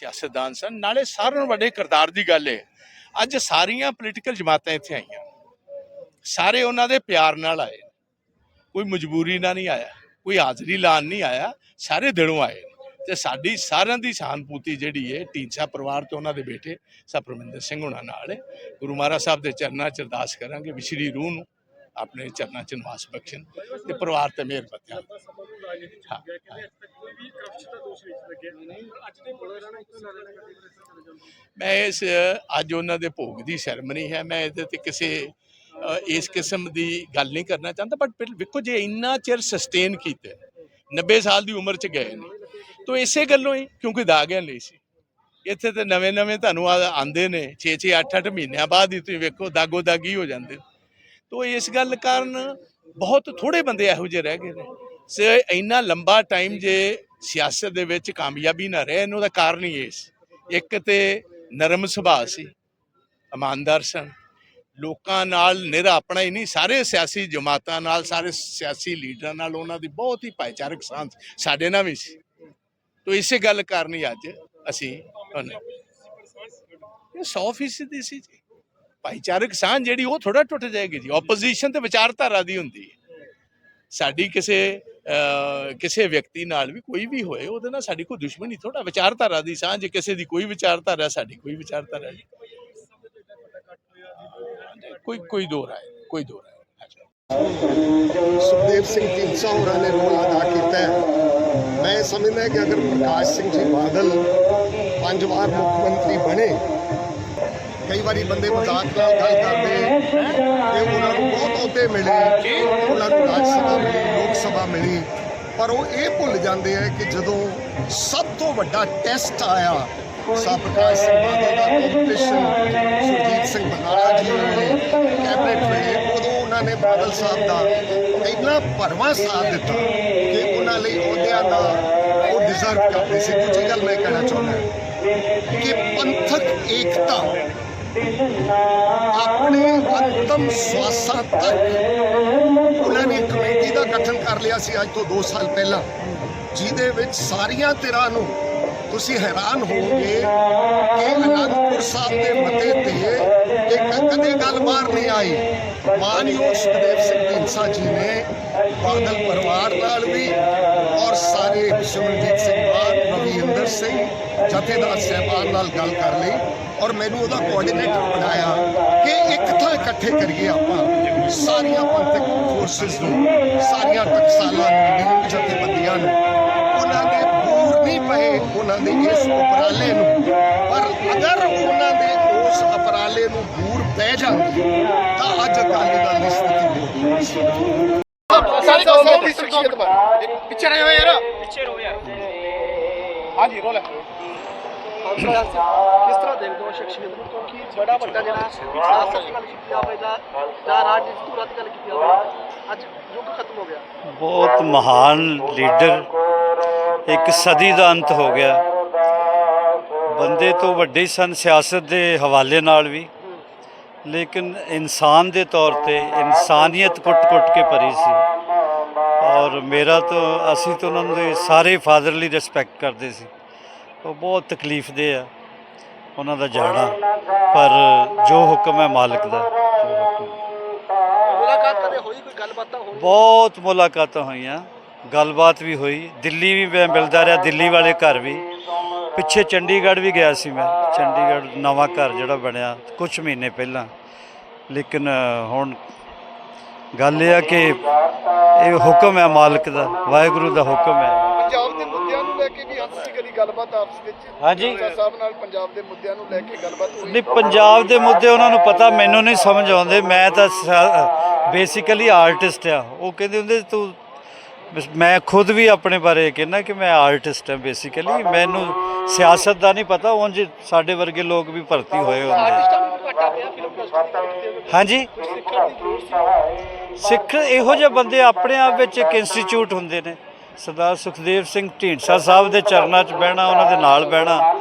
ਸਿਆਸਤਦਾਨ ਸਨ। ਨਾਲੇ ਸਾਰਿਆਂ ਨਾਲੋਂ ਵੱਡੇ ਕਿਰਦਾਰ ਦੀ ਗੱਲ ਹੈ। ਅੱਜ ਸਾਰੀਆਂ ਪੋਲੀਟੀਕਲ ਜਮਾਤਾਂ ਇੱਥੇ ਆਈਆਂ। ਸਾਰੇ ਉਹਨਾਂ ਦੇ ਪਿਆਰ ਨਾਲ ਆਏ। ਕੋਈ ਮਜਬੂਰੀ ਨਾਲ ਨਹੀਂ ਆਇਆ। ਕੋਈ ਹਾਜ਼ਰੀ ਲਾਣ ਨਹੀਂ ਆਇਆ। ਸਾਰੇ ਦਿਲੋਂ ਆਏ। ਤੇ ਸਾਡੀ ਸਾਰਿਆਂ ਦੀ ਸਹਾਨੁਭੂਤੀ ਜਿਹੜੀ ਹੈ ਢੀਂਸਾ ਪਰਿਵਾਰ ਤੇ ਉਹਨਾਂ ਦੇ ਬੇਟੇ ਸਪਰਮਿੰਦਰ ਸਿੰਘ ਹੁਣਾਂ ਨਾਲ ਗੁਰੂ ਮਹਾਰਾਜ ਸਾਹਿਬ ਦੇ ਚਰਨਾਂ 'ਚ ਅਰਦਾਸ ਕਰਾਂਗੇ ਵਿਛੜੀ ਰੂਹ ਨੂੰ ਆਪਣੇ ਚਰਨਾਂ 'ਚ ਨਿਵਾਸ ਬਖਸ਼ਣ ਤੇ ਪਰਿਵਾਰ ਤੇ ਮਿਹਰ ਬਖਸ਼ਣ ਮੈਂ ਇਸ ਅੱਜ ਉਹਨਾਂ ਦੇ ਭੋਗ ਦੀ ਸੈਰਮਨੀ ਹੈ। ਮੈਂ ਇਹਦੇ ਤੇ ਕਿਸੇ ਇਸ ਕਿਸਮ ਦੀ ਗੱਲ ਨਹੀਂ ਕਰਨਾ ਚਾਹੁੰਦਾ ਬਟ ਵੇਖੋ ਜੇ ਇੰਨਾ ਚਿਰ ਸਸਟੇਨ ਕੀਤੇ 90 ਸਾਲ ਦੀ ਉਮਰ ਚ ਗਏ ਨੇ ਤੋ ਇਸੇ ਗੱਲੋਂ ਹੀ ਕਿਉਂਕਿ ਦਾਗਿਆਂ ਲਈ ਸੀ? ਇੱਥੇ ਤੇ ਨਵੇਂ ਨਵੇਂ ਤੁਹਾਨੂੰ ਆਂਦੇ ਨੇ 6 6 8 8 ਮਹੀਨਿਆਂ ਬਾਅਦ ਹੀ ਤੁਸੀਂ ਵੇਖੋ ਦਾਗੋ ਦਾਗੀ ਹੋ ਜਾਂਦੇ ਤੋ ਇਸ ਗੱਲ ਕਾਰਨ ਬਹੁਤ ਥੋੜੇ ਬੰਦੇ ਇਹੋ ਜਿਹੇ ਰਹਿ ਗਏ ਨੇ। ਸੇ ਇੰਨਾ ਲੰਬਾ ਟਾਈਮ ਜੇ ਸਿਆਸਤ ਦੇ ਵਿੱਚ ਕਾਮਯਾਬੀ ਨਾ ਰਹੇ ਇਹਨੂੰ ਦਾ ਕਾਰਨ ਹੀ ਇਹ ਸੀ। ਇੱਕ ਤੇ ਨਰਮ ਸੁਭਾਅ ਸੀ ਇਮਾਨਦਾਰ ਸਨ। ਲੋਕਾਂ ਨਾਲ ਨਿਹਰਾ ਆਪਣਾ ਹੀ ਨਹੀਂ ਸਾਰੇ ਸਿਆਸੀ ਜਮਾਤਾਂ ਨਾਲ ਸਾਰੇ ਸਿਆਸੀ ਲੀਡਰਾਂ ਨਾਲ ਉਹਨਾਂ ਦੀ ਬਹੁਤ ਹੀ ਭਾਈਚਾਰਕ ਸਾਂਝ ਸਾਡੇ ਨਾਲ ਵੀ ਸੀ। ਤੋ ਇਸੇ ਗੱਲ ਕਾਰਨ ਅੱਜ ਅਸੀਂ ਇਹ 100% ਦੀ ਸੀ ਜੀ। ਭਾਈਚਾਰਕ ਸਾਂਝ ਜਿਹੜੀ ਉਹ ਥੋੜਾ ਟੁੱਟ ਜਾਏਗੀ ਜੀ। ਆਪੋਜੀਸ਼ਨ ਤੇ ਵਿਚਾਰਧਾਰਾ ਦੀ ਹੁੰਦੀ ਹੈ। ਸਾਡੀ ਕਿਸੇ ਕਿਸੇ ਵਿਅਕਤੀ ਨਾਲ ਵੀ ਕੋਈ ਵੀ ਹੋਏ, ਉਹਦੇ ਨਾਲ ਸਾਡੀ ਕੋਈ ਦੁਸ਼ਮਣੀ ਥੋੜਾ ਵਿਚਾਰਧਾਰਾ ਦੀ ਸਾਂਝ, ਕਿਸੇ ਦੀ ਕੋਈ ਵਿਚਾਰਧਾਰਾ, ਸਾਡੀ ਕੋਈ ਵਿਚਾਰਧਾਰਾ ਜੀ ਕੋਈ ਕੋਈ ਦੋ ਰਾਏ, ਕੋਈ ਦੋ ਰਾਏ। ਸੁਖਦੇਵ ਸਿੰਘ ਢੀਂਡਸਾ ਹੋਰਾਂ ਨੇ ਰੋਲ ਅਦਾ ਕੀਤਾ ਹੈ। ਮੈਂ ਸਮਝਦਾ ਕਿ ਅਗਰ ਪ੍ਰਕਾਸ਼ ਸਿੰਘ ਜੀ ਬਾਦਲ ਪੰਜ ਵਾਰ ਮੁੱਖ ਮੰਤਰੀ ਬਣੇ ਕਈ ਵਾਰੀ ਬੰਦੇ ਮਜ਼ਾਕ ਨਾਲ ਗੱਲ ਕਰਦੇ ਕਿ ਉਹਨਾਂ ਨੂੰ ਬਹੁਤ ਅਹੁਦੇ ਮਿਲੇ, ਉਹਨਾਂ ਨੂੰ ਰਾਜ ਸਭਾ ਮਿਲੀ, ਲੋਕ ਸਭਾ ਮਿਲੀ। ਪਰ ਉਹ ਇਹ ਭੁੱਲ ਜਾਂਦੇ ਆ ਕਿ ਜਦੋਂ ਸਭ ਤੋਂ ਵੱਡਾ ਟੈਸਟ ਆਇਆ ਸਾ ਪ੍ਰਕਾਸ਼ ਸਿੰਘ ਬਾਦਲ ਦਾ ਕੰਪੀਟੀਸ਼ਨ ਸੁਰਜੀਤ ਸਿੰਘ ਬਨਾਲਾ ਜੀ ਵੇਲੇ ਕੈਬਨਿਟ ਵੇਲੇ ਉਦੋਂ ਉਹਨਾਂ ਨੇ ਬਾਦਲ ਸਾਹਿਬ ਦਾ ਇੰਨਾ ਭਰਵਾਂ ਸਾਥ ਦਿੱਤਾ ਕਿ ਉਹਨਾਂ ਲਈ ਅਹੁਦਿਆਂ ਦਾ ਉਹ ਡਿਜ਼ਰਵ ਕਰਦੇ ਸੀ। ਦੂਜੀ ਗੱਲ ਮੈਂ ਕਹਿਣਾ ਚਾਹੁੰਦਾ ਕਿ ਪੰਥਕ ਏਕਤਾ ਆਪਣੇ ਅੰਤਮ ਸਵਾਸਾਂ ਤੱਕ ਉਹਨਾਂ ਨੇ ਕਮੇਟੀ ਦਾ ਗਠਨ ਕਰ ਲਿਆ ਸੀ ਅੱਜ ਤੋਂ 2 ਸਾਲ ਪਹਿਲਾਂ, ਜਿਹਦੇ ਵਿੱਚ ਸਾਰੀਆਂ ਧਿਰਾਂ ਨੂੰ ਤੁਸੀਂ ਹੈਰਾਨ ਹੋਵੋਗੇ ਕਿ ਅਨੰਦਪੁਰ ਸਾਹਿਬ ਦੇ ਮਤੇ ਤੇ ਇੱਕ ਕਦੇ ਗੱਲ ਬਾਹਰ ਨਹੀਂ ਆਈ। ਮਾਨਯੋਗ ਸੁਖਦੇਵ ਸਿੰਘ ਢੀਂਡਸਾ ਜੀ ਨੇ ਬਾਦਲ ਪਰਿਵਾਰ ਨਾਲ ਵੀ ਔਰ ਸਾਰੇ ਸਿਮਰਜੀਤ ਸਿੰਘ ਮਾਨ ਰਵਿੰਦਰ ਸਿੰਘ ਜਥੇਦਾਰ ਸਾਹਿਬਾਨ ਨਾਲ ਗੱਲ ਕਰ ਲਈ ਔਰ ਮੈਨੂੰ ਉਹਦਾ ਕੋਆਰਡੀਨੇਟਰ ਬਣਾਇਆ ਕਿ ਇੱਕ ਥਾਂ ਇਕੱਠੇ ਕਰੀਏ ਆਪਾਂ ਸਾਰੀਆਂ ਪੰਥਕ ਫੋਰਸਸ ਨੂੰ ਸਾਰੀਆਂ ਟਕਸਾਲਾਂ ਨੂੰ ਜਥੇਬੰਦੀਆਂ ਨੂੰ। ਉਹਨਾਂ ਦੇ ਬੂਰ ਨਹੀਂ ਪਏ ਉਹਨਾਂ ਦੇ ਇਸ ਉਪਰਾਲੇ ਨੂੰ। ਪਰ ਅਗਰ ਉਹਨਾਂ ਦੇ ਉਸ ਉਪਰਾਲੇ ਨੂੰ ਬੂਰ ਪੈ ਜਾਂਦੀ ਤਾਂ ਅੱਜ ਅਕਾਲੀ ਦਲ ਦੀ ਸਥਿਤੀ ਹੋਰ ਸਾਰੀ ਕੌਮ ਦੀ ਸ਼ਖਸੀਅਤ ਬਾਰੇ ਪਿੱਛੇ ਰਹੋ ਯਾਰ। ਪਿੱਛੇ ਰਹੋ ਯਾਰ। ਹਾਂਜੀ, ਰੋਲ ਕਿਸ ਤਰ੍ਹਾਂ ਦੇਖਦੇ ਹੋ ਸ਼ਖਸੀਅਤ ਨੂੰ? ਕਿਉਂਕਿ ਬੜਾ ਵੱਡਾ ਜਿਹੜਾ ਸਿਆਸਤ ਦੀ ਗੱਲ ਕੀਤੀ ਜਾਵੇ ਜਾਂ ਜਾਂ ਰਾਜਨੀਤੀ ਤੋਂ ਰੱਦ ਗੱਲ ਕੀਤੀ ਜਾਵੇ ਅੱਜ ਯੁੱਗ ਖਤਮ ਹੋ ਗਿਆ। ਬਹੁਤ ਮਹਾਨ ਲੀਡਰ ਇੱਕ ਸਦੀ ਦਾ ਅੰਤ ਹੋ ਗਿਆ। ਬੰਦੇ ਤੋਂ ਵੱਡੇ ਸਨ, ਸਿਆਸਤ ਦੇ ਹਵਾਲੇ ਨਾਲ ਵੀ। ਲੇਕਿਨ ਇਨਸਾਨ ਦੇ ਤੌਰ ਤੇ ਇਨਸਾਨੀਅਤ ਕੁੱਟ-ਕੁੱਟ ਕੇ ਭਰੀ ਸੀ। ਔਰ ਮੇਰਾ ਤਾਂ ਅਸੀਂ ਤਾਂ ਉਹਨਾਂ ਦੇ ਸਾਰੇ ਫਾਦਰਲੀ ਰਿਸਪੈਕਟ ਕਰਦੇ ਸੀ। ਉਹ ਬਹੁਤ ਤਕਲੀਫ ਦੇ ਆ ਉਹਨਾਂ ਦਾ ਜਾਣਾ। ਪਰ ਜੋ ਹੁਕਮ ਹੈ ਮਾਲਕ ਦਾ ਮੁਲਾਕਾਤ ਕਦੇ ਹੋਈ ਕੋਈ ਗੱਲਬਾਤਾਂ ਹੋਈ ਬਹੁਤ ਮੁਲਾਕਾਤਾਂ ਹੋਈਆਂ। ਗੱਲਬਾਤ ਵੀ ਹੋਈ। ਦਿੱਲੀ ਵੀ ਮੈਂ ਮਿਲਦਾ ਰਿਹਾ ਦਿੱਲੀ ਵਾਲੇ ਘਰ ਵੀ। ਪਿੱਛੇ ਚੰਡੀਗੜ੍ਹ ਵੀ ਗਿਆ ਸੀ ਮੈਂ। ਚੰਡੀਗੜ੍ਹ ਨਵਾਂ ਘਰ ਜਿਹੜਾ ਬਣਿਆ ਕੁਝ ਮਹੀਨੇ ਪਹਿਲਾਂ। ਲੇਕਿਨ ਹੁਣ ਗੱਲ ਇਹ ਆ ਕਿ ਇਹ ਹੁਕਮ ਹੈ ਮਾਲਕ ਦਾ ਵਾਹਿਗੁਰੂ ਦਾ ਹੁਕਮ ਹੈ। ਪੰਜਾਬ ਦੇ ਮੁੱਦਿਆਂ ਨੂੰ ਲੈ ਕੇ ਵੀ ਹੱਸੀ ਗਲੀ ਗੱਲਬਾਤ ਆਪਸ ਵਿੱਚ। ਹਾਂਜੀ। ਸਾਹਿਬ ਨਾਲ ਪੰਜਾਬ ਦੇ ਮੁੱਦਿਆਂ ਨੂੰ ਲੈ ਕੇ ਗੱਲਬਾਤ ਹੋਈ। ਨਹੀਂ ਪੰਜਾਬ ਦੇ ਮੁੱਦੇ ਉਹਨਾਂ ਨੂੰ ਪਤਾ ਮੈਨੂੰ ਨਹੀਂ ਸਮਝ ਆਉਂਦੇ। ਮੈਂ ਤਾਂ ਬੇਸਿਕਲੀ ਆਰਟਿਸਟ ਆ ਉਹ ਕਹਿੰਦੇ ਹੁੰਦੇ ਤੂੰ ਬਸ ਮੈਂ ਖੁਦ ਵੀ ਆਪਣੇ ਬਾਰੇ ਕਹਿੰਦਾ ਕਿ ਮੈਂ ਆਰਟਿਸਟ ਹਾਂ ਬੇਸਿਕਲੀ ਮੈਨੂੰ ਸਿਆਸਤ ਦਾ ਨਹੀਂ ਪਤਾ ਉਂਝ ਸਾਡੇ ਵਰਗੇ ਲੋਕ ਵੀ ਭਰਤੀ ਹੋਏ ਹੁੰਦੇ ਆ। ਆਰਟਿਸਟਾਂ ਨੂੰ ਵੀ ਘਾਟਾ ਪਿਆ ਫਿਲਮ ਇੰਡਸਟਰੀ ਦੀ ਗੱਲ ਕੀਤੀ ਜਾਵੇ ਹਾਂਜੀ ਸਿੱਖ ਇਹੋ ਜਿਹੇ ਬੰਦੇ ਆਪਣੇ ਆਪ ਵਿੱਚ ਇੱਕ ਇੰਸਟੀਚਿਊਟ ਹੁੰਦੇ ਨੇ। ਸਰਦਾਰ ਸੁਖਦੇਵ ਸਿੰਘ ਢੀਂਡਸਾ ਸਾਹਿਬ ਦੇ ਚਰਨਾਂ 'ਚ ਬਹਿਣਾ, ਉਹਨਾਂ ਦੇ ਨਾਲ ਬਹਿਣਾ,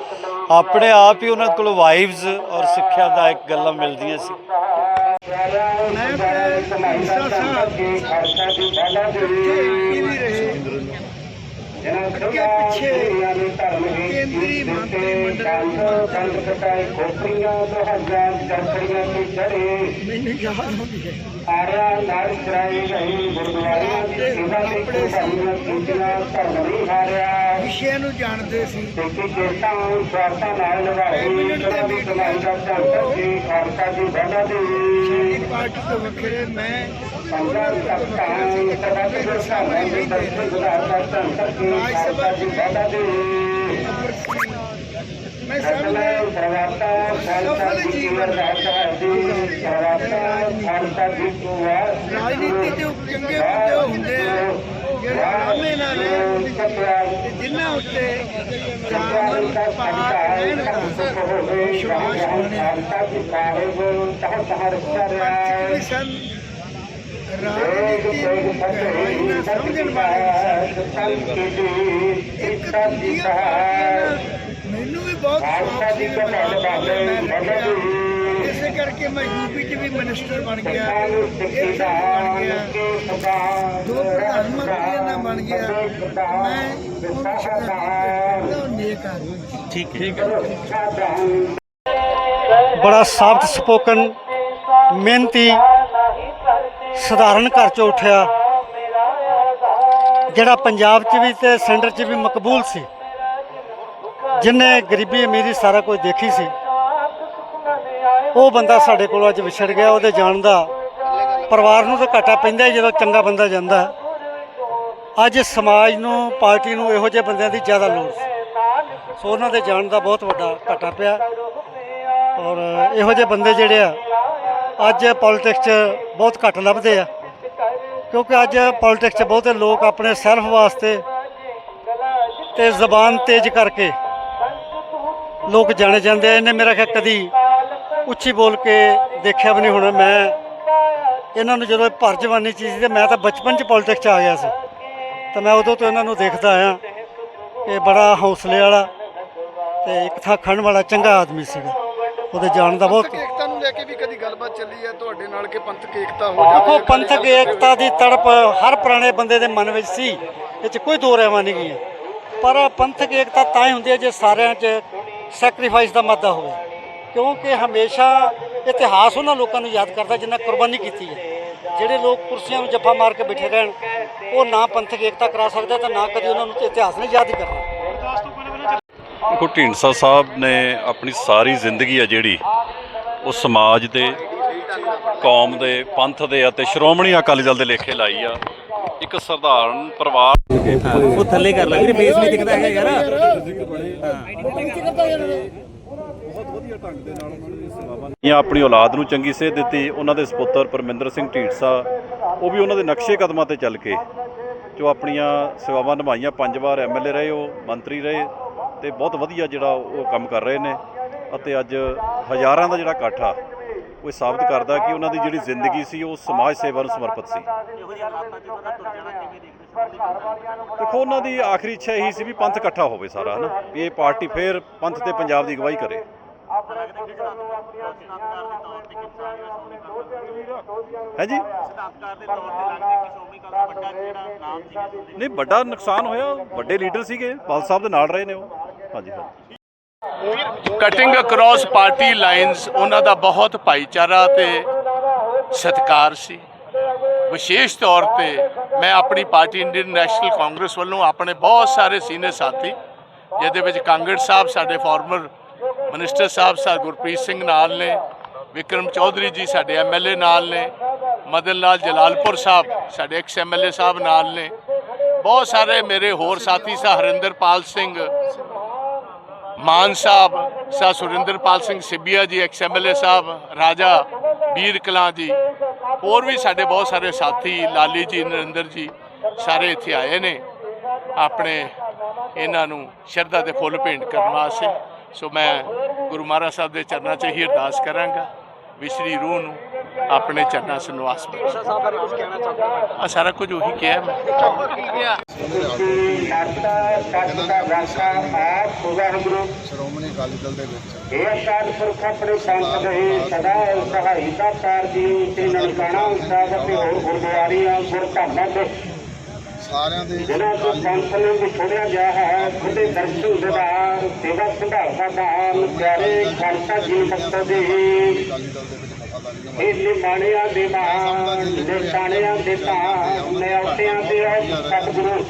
ਆਪਣੇ ਆਪ ਹੀ ਉਹਨਾਂ ਕੋਲ ਵਾਈਬਸ ਔਰ ਸਿੱਖਿਆ ਦਾ ਇੱਕ ਗੱਲਾਂ ਮਿਲਦੀਆਂ ਸੀ। ਅੱਗੇ ਪਿੱਛੇ ਕੇਂਦਰੀ ਮੰਤਰੀ ਮੰਡਲ ਮੈਨੂੰ ਯਾਦ ਹੁੰਦੀ ਹੈ ਵਿਸ਼ੇ ਨੂੰ ਜਾਣਦੇ ਸੀ ਸਾਡੀ ਪਾਰਟੀ ਤੋਂ ਵੱਖਰੇ ਮੈਂ ਉਹਨਾਂ ਤੋਂ ਵੱਖਰਾ ਸੀ ਕਿ ਮੇਰੇ ਸਾਹਮਣੇ ਬੈਠੇ ਨੇ। ਰਾਜ ਸਭਾ ਚ ਅਮਰ ਸਿੰਘ ਮੈਂ ਸਮਝਦਾ ਸਫਲ ਜੀਵਨ ਰਾਜਨੀਤੀ ਦੇ ਚੰਗੇ ਮੁੱਦੇ ਹੁੰਦੇ ਆ ਜਿਹੜੇ ਆਮੇ ਨਾਲ ਤੇ ਜਿਨ੍ਹਾਂ ਉੱਤੇ ਜਾਮਨ ਪਾਕ ਰਹਿਣ ਦਾ ਵਿਸ਼ਵਾਸ ਬਣਿਆ ਪੰਚਕਰੀ ਸਨ ਰਾਜਨੀਤੀ ਗਹਿਰਾਈ ਨਾਲ ਸਮਝਣ ਵਾਲੇ ਇੱਕ ਦੂਜੀਆਂ ਪਾਰਟੀਆਂ ਮੈਨੂੰ ਵੀ ਬਹੁਤ ਸ਼ੌਕ ਸੀ ਇਸੇ ਕਰਕੇ ਮੈਂ ਯੂਪੀ 'ਚ ਵੀ ਮਿਨਿਸਟਰ ਬਣ ਗਿਆ ਇੱਥੇ ਬਣ ਗਿਆ ਦੋ ਪ੍ਰਧਾਨ ਮੰਤਰੀਆਂ ਦਾ ਬਣ ਗਿਆ ਮੈਂ ਉਹਨੂੰ ਸ਼ਬਦ ਨੇਕ ਆਦਮੀ ਬੜਾ ਸਾਫਟ ਸਪੋਕਨ ਮਿਹਨਤੀ ਸਧਾਰਨ ਘਰ ਚੋਂ ਉੱਠਿਆ। ਜਿਹੜਾ ਪੰਜਾਬ 'ਚ ਵੀ ਤੇ ਸੈਂਟਰ 'ਚ ਵੀ ਮਕਬੂਲ ਸੀ। ਜਿਨੇ ਗਰੀਬੀ ਅਮੀਰੀ ਸਾਰਾ ਕੁਝ ਦੇਖੀ ਸੀ। ਉਹ ਬੰਦਾ ਸਾਡੇ ਕੋਲ ਅੱਜ ਵਿਛੜ ਗਿਆ, ਉਹਦੇ ਜਾਣ ਦਾ ਪਰਿਵਾਰ ਨੂੰ ਤਾਂ ਘਾਟਾ ਪੈਂਦਾ ਹੀ ਜਦੋਂ ਚੰਗਾ ਬੰਦਾ ਜਾਂਦਾ। ਅੱਜ ਸਮਾਜ ਨੂੰ, ਪਾਰਟੀ ਨੂੰ ਇਹੋ ਜਿਹੇ ਬੰਦਿਆਂ ਦੀ ਜ਼ਿਆਦਾ ਲੋੜ ਸੀ। ਸੋ ਉਹਨਾਂ ਦੇ ਜਾਣ ਦਾ ਬਹੁਤ ਵੱਡਾ ਘਾਟਾ ਪਿਆ। ਔਰ ਇਹੋ ਜਿਹੇ ਬੰਦੇ ਜਿਹੜੇ ਆ ਅੱਜ ਪੋਲਿਟਿਕਸ 'ਚ ਬਹੁਤ ਘੱਟ ਲੱਭਦੇ ਆ। ਕਿਉਂਕਿ ਅੱਜ ਪੋਲਿਟਿਕਸ 'ਚ ਬਹੁਤੇ ਲੋਕ ਆਪਣੇ ਸੈਲਫ ਵਾਸਤੇ ਤੇ ਜ਼ਬਾਨ ਤੇਜ਼ ਕਰਕੇ ਲੋਕ ਜਾਣੇ ਜਾਂਦੇ ਆ। ਇਹਨੇ ਮੇਰਾ ਖਿਆਲ ਕਦੀ ਉੱਚੀ ਬੋਲ ਕੇ ਦੇਖਿਆ ਵੀ ਨਹੀਂ ਹੋਣਾ। ਮੈਂ ਇਹਨਾਂ ਨੂੰ ਜਦੋਂ ਭਰ ਜਵਾਨੀ ਚੀਜ਼ ਸੀ ਤੇ ਮੈਂ ਤਾਂ ਬਚਪਨ 'ਚ ਪੋਲਿਟਿਕਸ 'ਚ ਆ ਗਿਆ ਸੀ। ਤਾਂ ਮੈਂ ਉਦੋਂ ਤੋਂ ਇਹਨਾਂ ਨੂੰ ਦੇਖਦਾ ਆਇਆ। ਇਹ ਬੜਾ ਹੌਸਲੇ ਵਾਲਾ ਤੇ ਇੱਕ ਥਾਂ ਖੜਨ ਵਾਲਾ ਚੰਗਾ ਆਦਮੀ ਸੀਗਾ। ਉਹਦੇ ਜਾਣ ਦਾ ਬਹੁਤ ਏਕਤਾ ਨੂੰ ਲੈ ਕੇ ਵੀ ਕਦੀ ਗੱਲਬਾਤ ਚੱਲੀ ਹੈ? ਤੁਹਾਡੇ ਨਾਲ ਕਿ ਪੰਥਕ ਏਕਤਾ ਹੋ ਦੇਖੋ ਜਾਵੇ ਪੰਥਕ ਏਕਤਾ ਦੀ ਤੜਪ ਹਰ ਪੁਰਾਣੇ ਬੰਦੇ ਦੇ ਮਨ ਵਿੱਚ ਸੀ। ਇਹ 'ਚ ਕੋਈ ਦੋ ਰਹਿਵਾਂ ਨਹੀਂ ਗਈਆਂ। ਪਰ ਪੰਥਕ ਏਕਤਾ ਤਾਂ ਹੀ ਹੁੰਦੀ ਹੈ ਜੇ ਸਾਰਿਆਂ 'ਚ ਸੈਕਰੀਫਾਈਸ ਦਾ ਮਾਦਾ ਹੋਵੇ। ਕਿਉਂਕਿ ਹਮੇਸ਼ਾ ਇਤਿਹਾਸ ਉਹਨਾਂ ਲੋਕਾਂ ਨੂੰ ਯਾਦ ਕਰਦਾ ਜਿਨ੍ਹਾਂ ਕੁਰਬਾਨੀ ਕੀਤੀ ਹੈ। ਜਿਹੜੇ ਲੋਕ ਕੁਰਸੀਆਂ ਨੂੰ ਜੱਫਾ ਮਾਰ ਕੇ ਬੈਠੇ ਰਹਿਣ ਉਹ ਨਾ ਪੰਥਕ ਏਕਤਾ ਕਰਾ ਸਕਦਾ ਤੇ ਨਾ ਕਦੀ ਉਹਨਾਂ ਨੂੰ ਇਤਿਹਾਸ ਨੇ ਯਾਦ ਹੀ ਕਰਨਾ। ਦੇਖੋ ਢੀਂਡਸਾ ਸਾਹਿਬ ਨੇ ਆਪਣੀ ਸਾਰੀ ਜ਼ਿੰਦਗੀ ਆ ਜਿਹੜੀ ਉਹ ਸਮਾਜ ਦੇ ਕੌਮ ਦੇ ਪੰਥ ਦੇ ਅਤੇ ਸ਼੍ਰੋਮਣੀ ਅਕਾਲੀ ਦਲ ਦੇ ਲੇਖੇ ਲਾਈ ਆ। ਇੱਕ ਸਧਾਰਨ ਪਰਿਵਾਰ ਉਹ ਥੱਲੇ ਕਰ ਲੈ ਵੀਰੇ ਬੇਸ ਨਹੀਂ ਦਿਖਦਾ ਹੈਗਾ ਯਾਰ। ਜਾਂ ਆਪਣੀ ਔਲਾਦ ਨੂੰ ਚੰਗੀ ਸੇਧ ਦਿੱਤੀ ਉਹਨਾਂ ਦੇ ਸੁਪੁੱਤਰ ਪਰਮਿੰਦਰ ਸਿੰਘ ਢੀਂਡਸਾ ਉਹ ਵੀ ਉਹਨਾਂ ਦੇ ਨਕਸ਼ੇ ਕਦਮਾਂ ਤੇ ਚੱਲ ਕੇ ਜੋ ਆਪਣੀਆਂ ਸੇਵਾਵਾਂ ਨਿਭਾਈਆਂ ਪੰਜ ਵਾਰ ਐਮਐਲਏ ਰਹੇ ਉਹ ਮੰਤਰੀ ਰਹੇ ਤੇ ਬਹੁਤ ਵਧੀਆ ਜਿਹੜਾ ਉਹ ਕੰਮ ਕਰ ਰਹੇ ਨੇ ਅਤੇ ਅੱਜ ਹਜ਼ਾਰਾਂ ਦਾ ਜਿਹੜਾ ਇਕੱਠ ਆ, ਉਹ ਇਹ ਸਾਬਤ ਕਰਦਾ ਕਿ ਉਹਨਾਂ ਦੀ ਜਿਹੜੀ ਜ਼ਿੰਦਗੀ ਸੀ, ਉਹ ਸਮਾਜ ਸੇਵਾ ਨੂੰ ਸਮਰਪਿਤ ਸੀ। ਦੇਖੋ, ਉਹਨਾਂ ਦੀ ਆਖਰੀ ਇੱਛਾ ਇਹੀ ਸੀ ਵੀ ਪੰਥ ਇਕੱਠਾ ਹੋਵੇ ਸਾਰਾ, ਹਨਾ? ਵੀ ਇਹ ਪਾਰਟੀ ਫੇਰ ਪੰਥ ਤੇ ਪੰਜਾਬ ਦੀ ਅਗਵਾਈ ਕਰੇ। ਨਹੀਂ ਵੱਡਾ ਨੁਕਸਾਨ ਹੋਇਆ ਵੱਡੇ ਲੀਡਰ ਸੀਗੇ ਪਾਲ ਸਾਹਿਬ ਦੇ ਨਾਲ ਰਹੇ ਨੇ ਉਹ। ਹਾਂਜੀ ਹਾਂਜੀ। ਕਟਿੰਗ ਅਕ੍ਰੋਸ ਪਾਰਟੀ ਲਾਈਨਸ ਉਹਨਾਂ ਦਾ ਬਹੁਤ ਭਾਈਚਾਰਾ ਤੇ ਸਤਿਕਾਰ ਸੀ। ਵਿਸ਼ੇਸ਼ ਤੌਰ ਤੇ ਮੈਂ ਆਪਣੀ ਪਾਰਟੀ ਇੰਡੀਅਨ ਨੈਸ਼ਨਲ ਕਾਂਗਰਸ ਵੱਲੋਂ ਆਪਣੇ ਬਹੁਤ ਸਾਰੇ ਸੀਨੀਅਰ ਸਾਥੀ ਜਿਹਦੇ ਵਿੱਚ ਕਾਂਗੜ ਸਾਹਿਬ ਸਾਡੇ ਫਾਰਮਰ ਮਨਿਸਟਰ ਸਾਹਿਬ, ਸਰ ਗੁਰਪ੍ਰੀਤ ਸਿੰਘ ਨਾਲ ਨੇ, ਵਿਕਰਮ ਚੌਧਰੀ ਜੀ ਸਾਡੇ ਐਮਐਲਏ ਨਾਲ ਨੇ, ਮਦਨ ਲਾਲ ਜਲਾਲਪੁਰ ਸਾਹਿਬ ਸਾਡੇ ਐਕਸ ਐਮਐਲਏ ਸਾਹਿਬ ਨਾਲ ਨੇ। ਬਹੁਤ ਸਾਰੇ ਮੇਰੇ ਹੋਰ ਸਾਥੀ ਸਾ ਹਰਿੰਦਰਪਾਲ ਸਿੰਘ, ਮਾਨ ਸਾਹਿਬ ਸਾ ਸੁਰਿੰਦਰਪਾਲ ਸਿੰਘ ਸਿੱਬੀਆ ਜੀ, ਐਕਸ ਐਮਐਲਏ ਸਾਹਿਬ, ਰਾਜਾ ਵੀਰ ਕਲਾਂ ਜੀ, ਹੋਰ ਵੀ ਸਾਡੇ ਬਹੁਤ ਸਾਰੇ ਸਾਥੀ, ਲਾਲੀ ਜੀ, ਨਰਿੰਦਰ ਜੀ, ਸਾਰੇ ਇੱਥੇ ਆਏ ਨੇ। ਆਪਣੇ ਇਹਨਾਂ ਨੂੰ ਸ਼ਰਧਾ ਦੇ ਫੁੱਲ ਭੇਂਟ ਕਰਨ ਵਾਸਤੇ। ਸੋ ਮੈਂ ਗੁਰੂ ਮਹਾਰਾਜ ਸਾਹਿਬ ਦੇ ਚਰਨਾਂ 'ਚ ਹੀ ਅਰਦਾਸ ਕਰਾਂਗਾ ਵਿਸ਼ਰੀ ਰੂਹ ਨੂੰ ਆਪਣੇ ਚਰਨਾਂ 'ਚ ਨਿਵਾਸ ਬਖਸ਼ੇ। ਸਾਹਿਬ ਬਾਰੇ ਕੁਝ ਕਹਿਣਾ ਚਾਹੁੰਦੇ ਹੋ? ਆ ਸਾਰਾ ਕੁਝ ਉਹੀ ਕਿਹਾ ਮੈਂ। ਸ਼੍ਰੋਮਣੀ ਅਕਾਲੀ ਦਲ ਦੇ ਵਿੱਚ। ਇਹ ਅਕਾਲ ਪੁਰਖ ਆਪਣੇ ਸੰਤ ਰਹੇ ਸਦਾ ਸਹਾਈ ਦਾ ਕਾਰ ਦੀ ਤੇ ਨਨਕਾਣਾ ਸਾਹਿਬ ਅਤੇ ਹੋਰ ਗੁਰਦੁਆਰੀਆਂ ਗੁਰਧਾਮਾਂ ਦੇ ਸਾਰਿਆਂ ਦੇ ਨੂੰ ਵਿਛੜਿਆ ਗਿਆ ਹੈ ਤੁਹਾਡੇ ਦਰਸ਼ਨ ਦਿਦਾਰ ਸੇਵਾ ਸੰਭਾਲ ਦਾ ਦਾਨ ਪਿਆਰੇ ਖਾਲਸਾ ਜੀ ਭਗਤ ਦੇ ਇਹ ਨਿਮਾਣਿਆਂ ਦੇ ਮਾਨ ਨਿਸ਼ਾਨਿਆਂ ਦੇ ਤਾਂ ਨਿਆਉਟਿਆਂ ਦੇ ਸਤਿਗੁਰੂ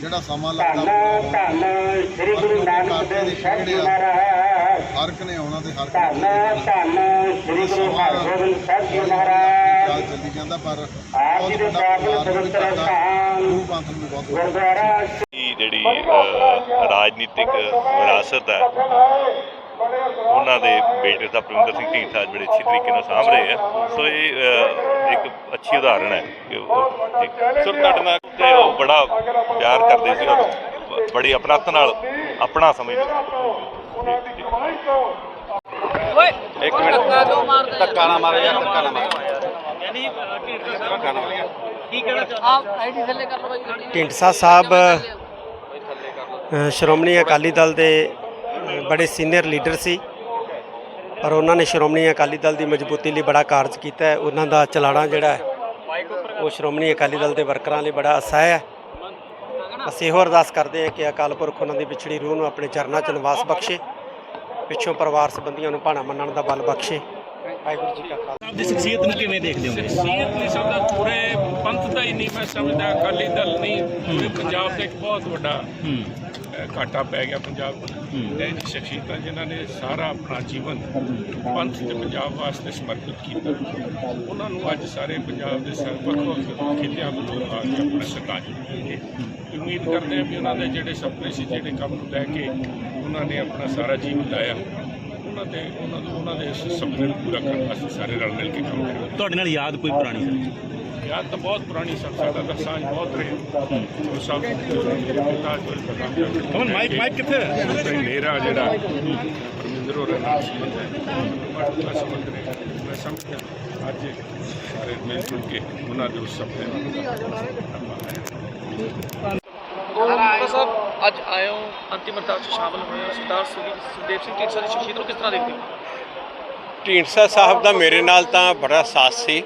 ਜਿਹੜਾ ਸਮਾਂ ਲੱਗਦਾ ਧੰਨ ਸ੍ਰੀ ਗੁਰੂ ਨਾਨਕ ਦੇਵ ਸਾਹਿਬ ਜੀ ਮਹਾਰਾਜ ਹਰਕ ਨੇ ਆਉਣਾ ਤੇ ਹਰਕ ਧੰਨ ਧੰਨ ਸ੍ਰੀ ਗੁਰੂ ਹਰਗੋਬਿੰਦ ਸਾਹਿਬ ਜੀ ਮਹਾਰਾਜ ਚੱਲ ਚੱਲੀ ਜਾਂਦਾ ਪਰ ਆਪ ਜੀ ਦੇ ਦਾਖਲ ਪਵਿੱਤਰ ਸਥਾਨ ਗੁਰੂ ਪੰਥ ਨੂੰ ਵੀ ਬਹੁਤ ਗੁਰਦੁਆਰਾ ਦੀ ਜਿਹੜੀ ਰਾਜਨੀਤਿਕ ਵਿਰਾਸਤ ਹੈ ਉਹਨਾਂ ਦੇ ਬੇਟੇ ਦਾ ਪ੍ਰਵਿੰਦਰ ਸਿੰਘ ਢੀਂਡਸਾ ਜਿਹੜੇ ਅੱਛੀ ਤਰੀਕੇ ਨਾਲ ਸਾਂਭ ਰਹੇ ਆ। ਸੋ ਇਹ ਇੱਕ ਅੱਛੀ ਉਦਾਹਰਣ ਹੈ ਕਿ ਉਹ ਸੋ ਤੁਹਾਡੇ ਨਾਲ ਤੇ ਉਹ ਬੜਾ ਪਿਆਰ ਕਰਦੇ ਸੀ ਬ- ਬੜੀ ਆਪਣਤ ਨਾਲ ਆਪਣਾ ਸਮਝਦੇ ਇੱਕ ਮਿੰਟ ਧੱਕਾ ਨਾ ਮਾਰੇ ਯਾਰ ਧੱਕਾ ਨਾ ਮਾਰੇ। ਢੀਂਡਸਾ ਸਾਹਿਬ ਅ, ਸ਼੍ਰੋਮਣੀ ਅਕਾਲੀ ਦਲ ਦੇ ਅ, ਬੜੇ ਸੀਨੀਅਰ ਲੀਡਰ ਸੀ। ਪਰ ਉਹਨਾਂ ਨੇ ਸ਼੍ਰੋਮਣੀ ਅਕਾਲੀ ਦਲ ਦੀ ਮਜ਼ਬੂਤੀ ਲਈ ਬੜਾ ਕਾਰਜ ਕੀਤਾ ਹੈ। ਉਹਨਾਂ ਦਾ ਚਲਾਣਾ ਜਿਹੜਾ ਹੈ ਉਹ ਸ਼੍ਰੋਮਣੀ ਅਕਾਲੀ ਦਲ ਦੇ ਵਰਕਰਾਂ ਲਈ ਬੜਾ ਅਸਹਿ ਹੈ। ਅਸੀਂ ਇਹੋ ਅਰਦਾਸ ਕਰਦੇ ਹਾਂ ਕਿ ਅਕਾਲ ਪੁਰਖ ਉਹਨਾਂ ਦੀ ਵਿਛੜੀ ਰੂਹ ਨੂੰ ਆਪਣੇ ਚਰਨਾਂ 'ਚ ਨਿਵਾਸ ਬਖਸ਼ੇ ਪਿੱਛੋਂ ਪਰਿਵਾਰ ਸੰਬੰਧੀਆਂ ਨੂੰ ਭਾਣਾ ਮੰਨਣ ਦਾ ਬਲ ਬਖਸ਼ੇ। ਵਾਹਿਗੁਰੂ ਜੀ ਕਾ ਖਾਲਸਾ। ਆਪ ਦੀ ਸ਼ਖਸੀਅਤ ਨੂੰ ਕਿਵੇਂ ਦੇਖਦੇ ਹੋ ਸ਼ਖਸੀਅਤ ਨਹੀਂ ਸਮਝਦਾ ਪੂਰੇ ਪੰਥ ਦਾ ਹੀ ਨਹੀਂ ਮੈਂ ਸਮਝਦਾ ਅਕਾਲੀ ਦਲ ਨਹੀਂ। ਪੂਰੇ ਪੰਜਾਬ ਦਾ ਇੱਕ ਬਹੁਤ ਵੱਡਾ ਘਾਟਾ ਪੈ ਗਿਆ ਪੰਜਾਬ ਨੂੰ। ਇਹ ਸ਼ਖਸੀਅਤਾਂ ਜਿਨ੍ਹਾਂ ਨੇ ਸਾਰਾ ਆਪਣਾ ਜੀਵਨ ਪੰਥ ਤੇ ਪੰਜਾਬ ਵਾਸਤੇ ਸਮਰਪਿਤ ਕੀਤਾ। ਉਹਨਾਂ ਨੂੰ ਅੱਜ ਸਾਰੇ ਪੰਜਾਬ ਦੇ ਸਰ ਵੱਖ ਵੱਖ ਖਿੱਤਿਆਂ ਲੋਕ ਆ ਕੇ ਆਪਣਾ ਸਰਕਾਰੀ ਦੇਣਗੇ ਉਮੀਦ ਕਰਦੇ ਹਾਂ ਵੀ ਉਹਨਾਂ ਦੇ ਜਿਹੜੇ ਸੁਪਨੇ ਸੀ ਜਿਹੜੇ ਕੰਮ ਨੂੰ ਲੈ ਕੇ ਉਹਨਾਂ ਨੇ ਆਪਣਾ ਸਾਰਾ ਜੀਵਨ ਲਾਇਆ। ਉਹਨਾਂ ਦੇ ਉਹਨਾਂ ਦੇ ਉਹਨਾਂ ਦੇ ਇਸ ਸੁਪਨੇ ਨੂੰ ਪੂਰਾ ਕਰਨ। ਵਾਸਤੇ ਸਾਰੇ ਰਲ ਮਿਲ ਕੇ ਕੰਮ ਕਰਾਂਗੇ। ਤੁਹਾਡੇ ਨਾਲ ਯਾਦ ਕੋਈ ਪੁਰਾਣੀ ਯਾਦ ਤਾਂ ਬਹੁਤ ਪੁਰਾਣੀ ਸਭ ਸਾਡਾ ਤਾਂ ਸਾਂਝ ਬਹੁਤ ਰਹੇ। ਉਹ ਸਭ ਪਿਤਾ ਜੀ ਦਾ ਅਮਨ ਮਾਈਕ ਮਾਈਕ ਕਿੱਥੇ ਹੈ? ਮੇਰਾ ਜਿਹੜਾ ਪਰਮਿੰਦਰ ਹੈ ਬੜਾ ਸੰਬੰਧ ਰਿਹਾ ਮੈਂ ਸਮਝਦਾ ਅੱਜ ਸਾਰੇ ਮਿਲ ਜੁਲ ਕੇ ਉਹਨਾਂ ਦੇ ਉਸ ਸੁਪਨੇ ਨੂੰ ਪੂਰਾ ਡਾਕਟਰ ਸਾਹਿਬ ਅੱਜ ਆਏ ਹੋ ਅੰਤਿਮ ਅਰਦਾਸ 'ਚ ਸ਼ਾਮਲ ਹੋਏ ਹੋ ਸਰਦਾਰ ਸੁਖੀ- ਸੁਖਦੇਵ ਸਿੰਘ ਢੀਂਡਸਾ ਦੀ ਸ਼ਖਸੀਅਤ ਨੂੰ ਕਿਸ ਤਰ੍ਹਾਂ ਦੇਖਦੇ ਹੋ? ਢੀਂਡਸਾ ਸਾਹਿਬ ਦਾ ਮੇਰੇ ਨਾਲ ਤਾਂ ਬੜਾ ਸਾਥ ਸੀ।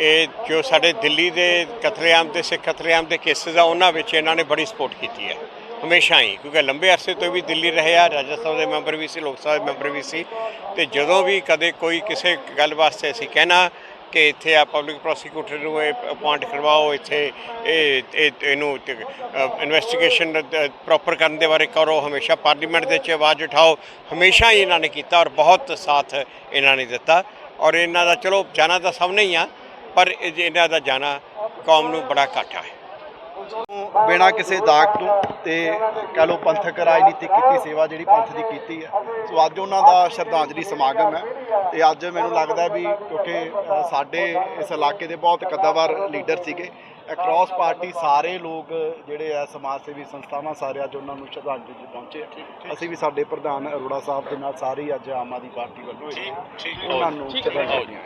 ਇਹ ਜੋ ਸਾਡੇ ਦਿੱਲੀ ਦੇ ਕਤਲੇਆਮ ਤੇ ਸਿੱਖ ਕਤਲੇਆਮ ਦੇ ਕੇਸਿਸ ਆ ਉਹਨਾਂ ਵਿੱਚ ਇਹਨਾਂ ਨੇ ਬੜੀ ਸਪੋਰਟ ਕੀਤੀ ਹੈ। ਹਮੇਸ਼ਾ ਹੀ ਕਿਉਂਕਿ ਲੰਬੇ ਅਰਸੇ ਤੋਂ ਵੀ ਦਿੱਲੀ ਰਹੇ ਆ ਰਾਜ ਸਭਾ ਦੇ ਮੈਂਬਰ ਵੀ ਸੀ ਲੋਕ ਸਭਾ ਦੇ ਮੈਂਬਰ ਵੀ ਸੀ। ਤੇ ਜਦੋਂ ਵੀ ਕਦੇ ਕੋਈ ਕਿਸੇ ਗੱਲ ਵਾਸਤੇ ਅਸੀਂ ਕਹਿਣਾ ਕਿ ਇੱਥੇ ਆ ਪਬਲਿਕ ਪ੍ਰੋਸੀਕਿਊਟਰ ਨੂੰ ਇਹ ਅਪਾਇੰਟ ਕਰਵਾਓ, ਇੱਥੇ ਇਹ ਇਹਨੂੰ ਇਨਵੈਸਟੀਗੇਸ਼ਨ ਪ੍ਰੋਪਰ ਕਰਨ ਦੇ ਬਾਰੇ ਕਰੋ, ਹਮੇਸ਼ਾ ਪਾਰਲੀਮੈਂਟ ਦੇ ਵਿੱਚ ਆਵਾਜ਼ ਉਠਾਓ। ਹਮੇਸ਼ਾ ਹੀ ਇਹਨਾਂ ਨੇ ਕੀਤਾ ਔਰ ਬਹੁਤ ਸਾਥ ਇਹਨਾਂ ਨੇ ਦਿੱਤਾ। ਔਰ ਇਹਨਾਂ ਦਾ ਚਲੋ ਜਾਣਾ ਤਾਂ ਸਭ ਨਹੀਂ ਆ, ਪਰ ਇਹਨਾਂ ਦਾ ਜਾਣਾ ਕੌਮ ਨੂੰ ਬੜਾ ਘਾਟਾ ਹੈ। ਬਿਨਾਂ ਕਿਸੇ ਦਾਗ ਤੋਂ ਤੇ ਕਹ ਲੋ ਪੰਥਕ ਰਾਜਨੀਤਿਕ ਕੀਤੀ ਸੇਵਾ ਜਿਹੜੀ ਪੰਥ ਦੀ ਕੀਤੀ ਹੈ। ਸੋ ਅੱਜ ਉਹਨਾਂ ਦਾ ਸ਼ਰਧਾਂਜਲੀ ਸਮਾਗਮ ਹੈ ਤੇ ਅੱਜ ਮੈਨੂੰ ਲੱਗਦਾ ਵੀ ਕਿਉਂਕਿ ਸਾਡੇ ਇਸ ਇਲਾਕੇ ਦੇ ਬਹੁਤ ਕੱਦਾਵਰ ਲੀਡਰ ਸੀਗੇ ਅਕ੍ਰੋਸ ਪਾਰਟੀ ਸਾਰੇ ਲੋਕ ਜਿਹੜੇ ਆ ਸਮਾਜ ਸੇਵੀ ਸੰਸਥਾਵਾਂ ਸਾਰੇ ਅੱਜ ਉਹਨਾਂ ਨੂੰ ਸ਼ਰਧਾਂਜਲੀ ਪਹੁੰਚੇ। ਅਸੀਂ ਵੀ ਸਾਡੇ ਪ੍ਰਧਾਨ ਅਰੋੜਾ ਸਾਹਿਬ ਦੇ ਨਾਲ ਸਾਰੇ ਅੱਜ ਆਮ ਆਦਮੀ ਪਾਰਟੀ ਵੱਲੋਂ ਉਹਨਾਂ ਨੂੰ ਸ਼ਰਧਾਂਜਲੀ